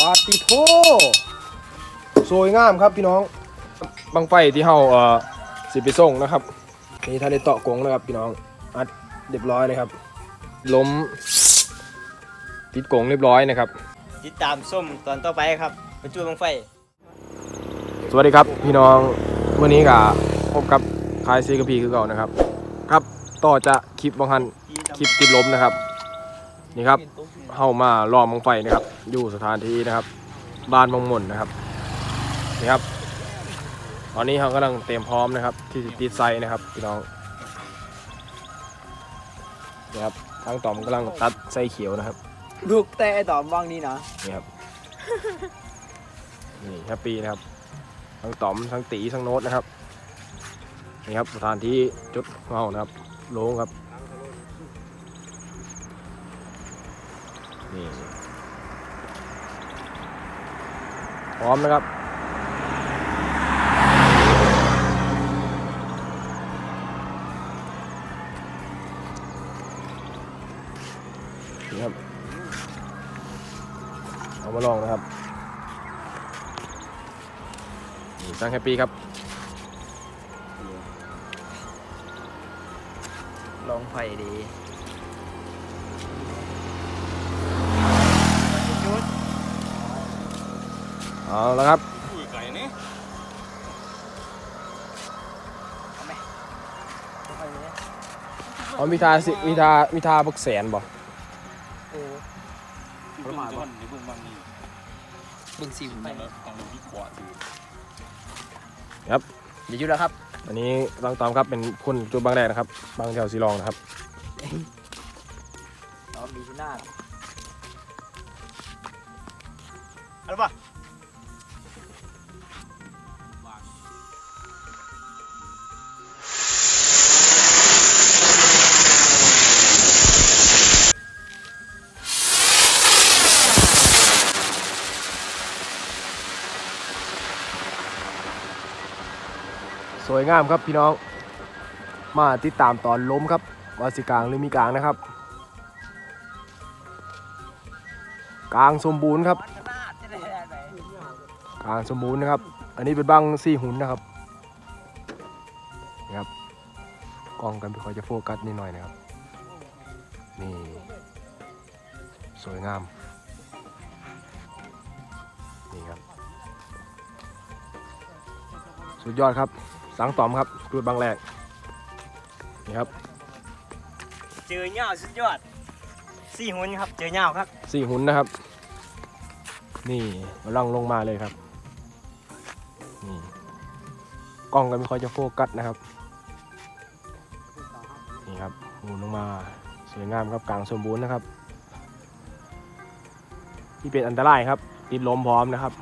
ปาติโทสวยงามครับพี่น้องบังไฟที่เฮาเอ่อสิไปส่งนะครับนี่ท่านได้เตาะกงนะครับพี่น้องอัดเรียบร้อยเลยครับ ล้มติดกงเรียบร้อยนะครับ ติดตามส้มตอนต่อไปครับประจุบังไฟ สวัสดีครับพี่น้องวันนี้กับพบกับคายซีกับพีคือเก่านะครับ ครับ ต่อจะคลิปบางทันคลิปติดล้มนะครับ นี่ครับเข้ามาล้อมบังไฟนะครับ อยู่สถานที่นะครับ บ้านบางหม่นนะครับนี่ครับ ตอนนี้เขากำลังเตรียมพร้อมนะครับ ที่จะติดไซนะครับพี่น้องนี่ครับทางต่อมกำลังตัดไส้เขียวนะครับลูกแต่ตอบว่างนี่นะนี่ครับนี่แฮปปี้นะครับทั้งต๋อมทั้งตีทั้งโน้ตนะครับนี่ครับสถานที่จุดของเรานะครับโล่งครับ นี่ พร้อมนะครับ นี่ครับ เอามาลองนะครับสร้างแฮปปี้ครับ ลองไฟดี เอาแล้วครับเอามีทาสิมีทามีทาบักแสนบ่โอ้ประมาณว่าบึงซิมไปครับเดี๋ยวอยู่แล้วครับ อันนี้บางตอมครับเป็นคนจุดบางแดดนะครับ บางแถวสีรองนะครับน้องมีที่หน้าอะไรปะ วยงามครับพี่น้อง มาติดตามตอนล้มครับว่าสิกลางหรือมีกลางนะครับ กลางสมบูรณ์ครับ กลางสมบูรณ์นะครับ อันนี้เป็นบังซี่หุ่นนะครับนี่ครับกล้องกันไม่คอยจะโฟกัสนิดหน่อยนะครับ นี่ สวยงาม นี่ครับ สุดยอดครับ สังตอมครับดูดบางแรกนี่ครับเจอเงาสุดยอดสี่หุ่นครับเจอเงาครับสี่หุ่นนะครับ นี่กำลังลงมาเลยครับนี่กล้องก็ไม่ค่อยจะโฟกัสนะครับนี่ครับหมุนลงมาสวยงามครับกลางสมบูรณ์นะครับที่เป็นอันตรายครับติดลมพร้อมนะครับ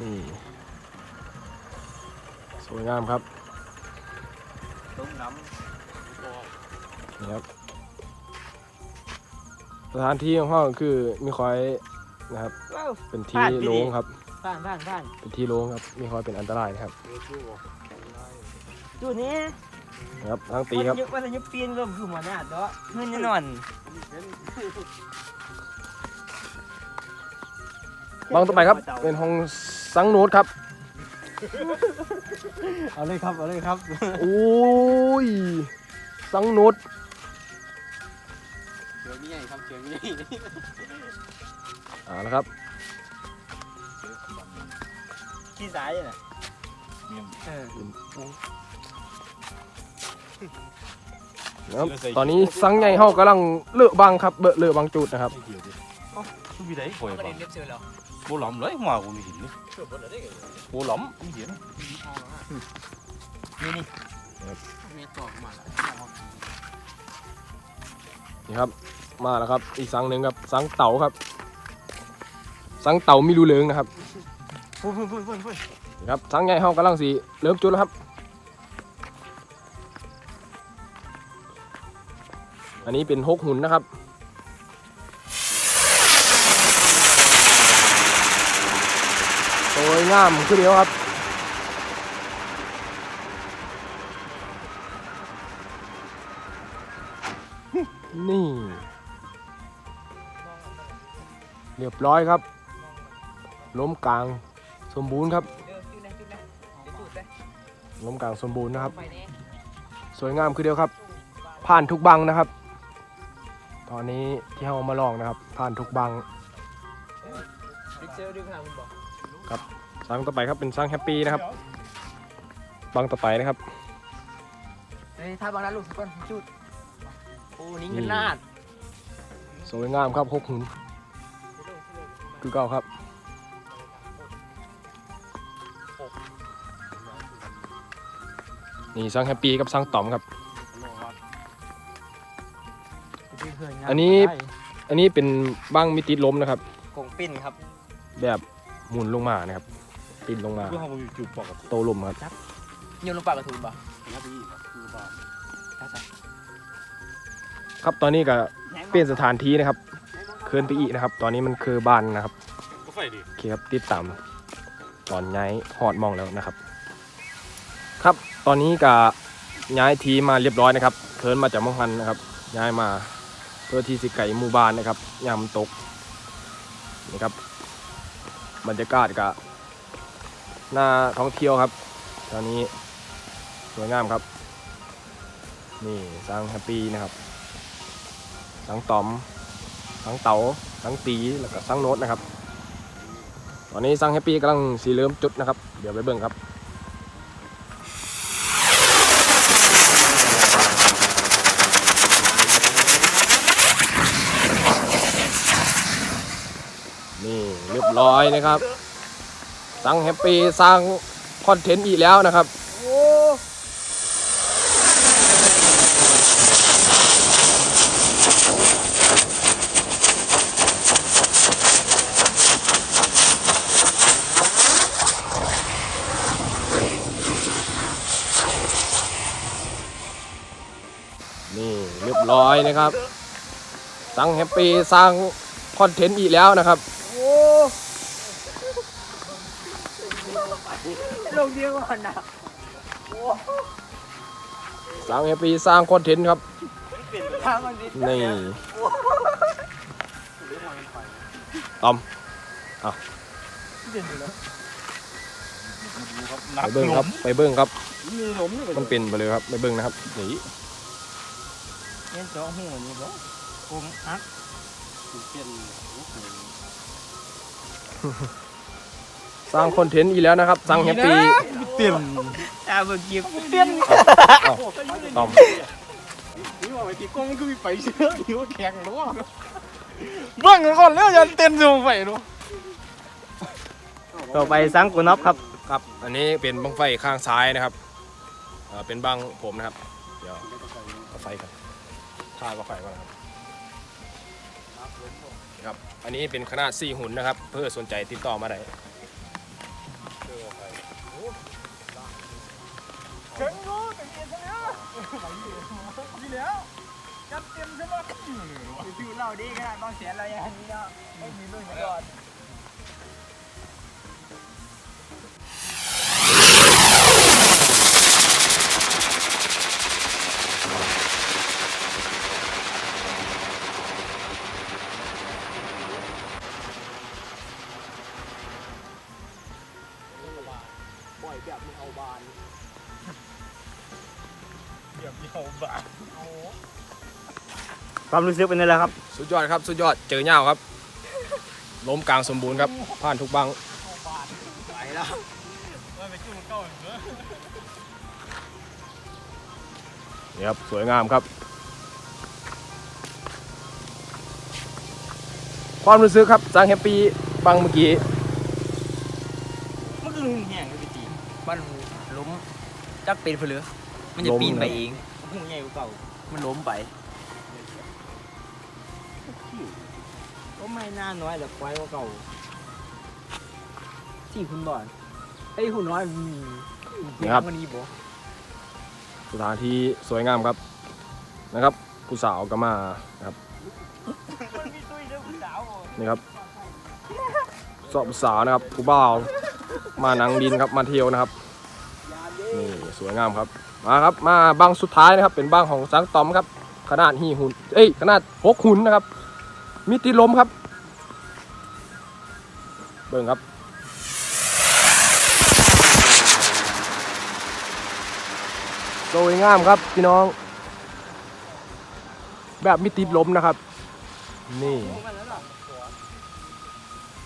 นี่ส วยงามครับต้มน้นี่ครับสถานที่ของห้องคือมีคอยนะครับำว้าวเป็นที่โล่งครับผ่านผ่านผ่านเป็นที่โล่งครับ มีคอยเป็นอันตรายนะครับจุดนี้นะครับทั้งตีครับวันยุวันยุปีนก็คือหัวหน้าเนาะเงินแน่นอนบางต่อไปครับ เป็นห้องสังโนดครับ เอาเลยครับ เอาเลยครับ โอ้ย สังโนดเดี๋ยวนี้ครับเดี๋ยวนี้อ่าแล้วครับ ขี้สายน่ะเออนะครับตอนนี้สังใหญ่ห้องกำลังเลือกบางครับเบอะเลือกบางจุดนะครับ Cái gì đấy hồi ประเด็น bằng เรียบเสือ แล้ว bố lỏng lấy hòa của mình nhỉ bố lỏng cái gì đấy นี่นี่นี่ครับ มาแล้วครับ อีกสังหนึ่งครับ สังเต่าครับ สังเต่ามีรูเหลืองนะครับฟุ้นฟุ้นฟุ้นฟุ้นฟุ้นนี่ครับสังใหญ่ห้องกำลังสีเริ่มจุดแล้วครับ อันนี้เป็นหกหุ่นนะครับ งามขึ้นเดียวครับนี่ เรียบร้อยครับ ล้มกลางสมบูรณ์ครับ ล้มกลางสมบูรณ์นะครับ สวยงามคือเดียวครับ ผ่านทุกบังนะครับ ตอนนี้ที่เรามาลองนะครับ ผ่านทุกบังดิกเซลดึงข้างหลับ สร้างต่อไปครับเป็นสร้างแฮปปี้นะครับบังต่อไปนะครับเฮ้ยถ้าบางนั้นลูกสักคนจุดโอ้นี่เงินนาดสวยงามครับหกหุ่นคือเก่าครับนี่สร้างแฮปปี้กับสร้างต่อมครับ อันนี้อันนี้เป็นบังมิติล้มนะครับกงปิ้นครับ แบบหมุนลงมานะครับ ติดลงมา เพื่อเขาอยู่จุดปกติโตลมครับ โยนลงปากกระทุนป่ะนะพี่คือบ้านครับตอนนี้ก็เปลี่ยนสถานที่นะครับเคลื่อนไปอีกนะครับ ตอนนี้มันคือบ้านนะครับก็ไฟดิโอเคครับติดตามตอนย้ายหอดมองแล้วนะครับ ครับตอนนี้ก็ย้ายทีมมาเรียบร้อยนะครับเทิร์นมาจากมองฮันนะครับ ย้ายมาเพื่อที่สิไก่หมู่บ้านนะครับยามตกนี่ครับบรรยากาศก็ หน่าท่องเที่ยวครับ ตอนนี้สวยงามครับ นี่สร้างแฮปปี้นะครับสังตอมสังเต๋าสังตีแล้วก็สังโน้ตนะครับ ตอนนี้สร้างแฮปปี้กำลังสีเริ่มจุดนะครับ เดี๋ยวไปเบิ่งครับนี่เรียบร้อยนะครับ สร้างแฮปปี้สร้างคอนเทนต์อีกแล้วนะครับนี่เรียบร้อยนะครับสร้างแฮปปี้สร้างคอนเทนต์อีกแล้วนะครับ ลงเดียวก่อนนะสร้างแฮปปี้สร้างคอนเทนต์ครับ ทางมันดินี่ตอมเด่นอยู่แล้วไปเบิ้งครับ ไปเบิ้งครับ มีลมนี่มันเป็นไปเลยครับ ไปเบิ้งนะครับ นี่เล่นจ้อหัวนี่บ่กงอักเป็น สร้างคอนเทนต์อีกแล้วนะครับสร้างแฮปปี้เต็มตาเบิกยิบเตี้ยนตอมนี่ว่าไปตีกล้องมันก็มีไฟเชื่อหิวแข็งหรือว่าเบิ่งก่อนแล้วยันเต้นอยู่ไฟเนาะต่อไปสังกุนอบครับครับ อันนี้เป็นบังไฟข้างซ้ายนะครับเอ่อเป็นบังผมนะครับ เดี๋ยวเอาไฟกันท่าก็ไฟก่อนนะครับครับ อันนี้เป็นขนาด4หุ่นนะครับ เพื่อสนใจติดต่อมาได้ ฟิวเราดีขนาดบางแสนอะไรอย่างนี้เนาะไม่มีรุ่นก่อนบ่อยแบบไม่เอาบาน ความรู้สึกเป็นไงล่ะครับ สุดยอดครับ สุดยอด เจอเงาครับ ล้มกลางสมบูรณ์ครับ ผ่านทุกบังไปแล้วนี่ครับ สวยงามครับ ความรู้สึกครับสร้างแฮปปี้บังเมื่อกี้ มันคือแห้งเลยพี่จีมันล้มจักเป็นเพลือ มันจะล้มปีนไปนะเองหูใหญ่กว่าเก่ามันล้มไปก็ไม่น่าน้อยแต่ควายกว่าเก่าที่คุณบอลไอ้ยหุ่นน้อยมีนี่ครับมันนี่บ่สถานที่สวยงามครับนะครับผู้สาวก็มานะครับมีตุ้ยเด้อผู้สาวนี่ครับสอบผู้สาวนะครับผู้บ่าว มานังดินครับมาเที่ยวนะครับนี่สวยงามครับ มาครับมาบังสุดท้ายนะครับ เป็นบังของสังตอมครับ ขนาดหีหุ่นเอ้ยขนาดหกหุ่นนะครับ มีติดลมครับ เบิ่งครับสวยงามครับพี่น้อง แบบมิติล้มนะครับ นี่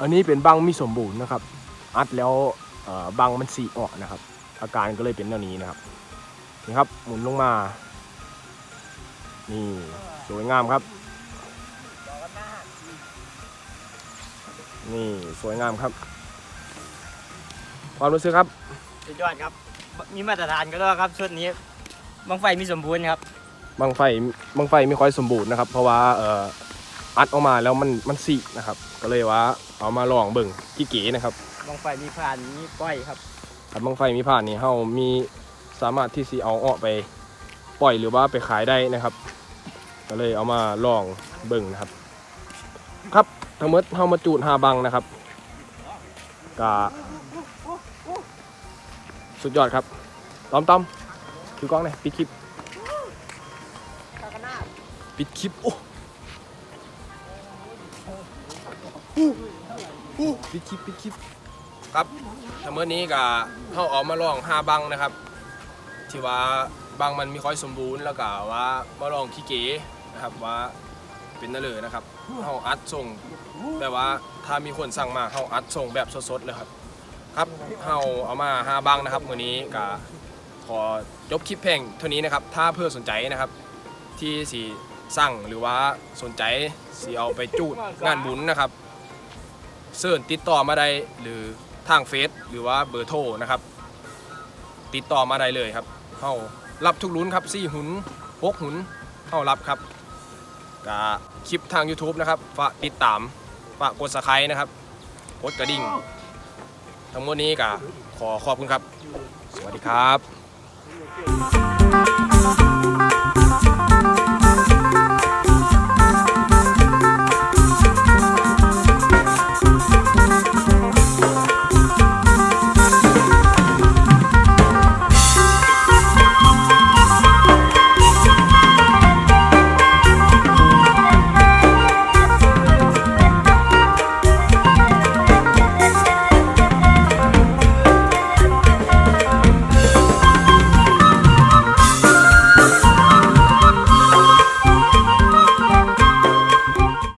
อันนี้เป็นบังมีสมบูรณ์นะครับ อัดแล้วบังมันสีออกนะครับ อาการก็เลยเป็นแบบนี้นะครับ นี่ครับหมุนลงมา นี่สวยงามครับ นี่สวยงามครับ ความรู้สึกครับสุดยอดครับ มีมาตรฐานก็แล้วครับชุดนี้บังไฟมีสมบูรณ์ครับบังไฟบังไฟไม่ค่อยสมบูรณ์นะครับ เพราะว่าเอ่ออัดออกมาแล้วมันมันสีนะครับ ก็เลยว่าเอามาลองเบิ่งกี่เก๋นะครับบังไฟมีผ่านมีก้อยครับครับบังไฟมีผ่านนี่เฮามี สามารถที่สิเอาออกไปปล่อยหรือว่าไปขายได้นะครับ ก็เลยเอามาลองเบิ่งนะครับ ครับทั้งหมดเฮามาจูดหาบังนะครับกะสุดยอดครับต้อมต้อมคือกล้องเลยปิดคลิปปิดคลิปโอ้ปิดคลิปปิดคลิปครับทั้งหมดนี้ก็เขาออกมาลองหาบังนะครับ ที่ว่าบังมันมีค่อยสมบูรณ์แล้วก็ว่ามาลองขี้เก๋นะครับว่าเป็นนั่นเลยนะครับเขาอัดส่งแบบว่าถ้ามีคนสั่งมาเขาอัดส่งแบบสดๆเลยครับ ครับเขาเอามาห้าบังนะครับมือนี้ก็ขอจบคลิปเพลงเท่านี้นะครับ ถ้าเพื่อสนใจนะครับ ที่สีสั่งหรือว่าสนใจสีเอาไปจูดงานบุญนะครับเสิร์นติดต่อมาได้หรือทางเฟซหรือว่าเบอร์โทรนะครับ ติดต่อมาได้เลยครับ เฮารับทุกลุ้นครับ4หุน6หุนเข้ารับครับกะคลิปทาง YouTube นะครับฝากติดตามฝากกดสไครต์นะครับกดกระดิ่ง ทั้งหมดนี้กะขอขอบคุณครับ สวัสดีครับ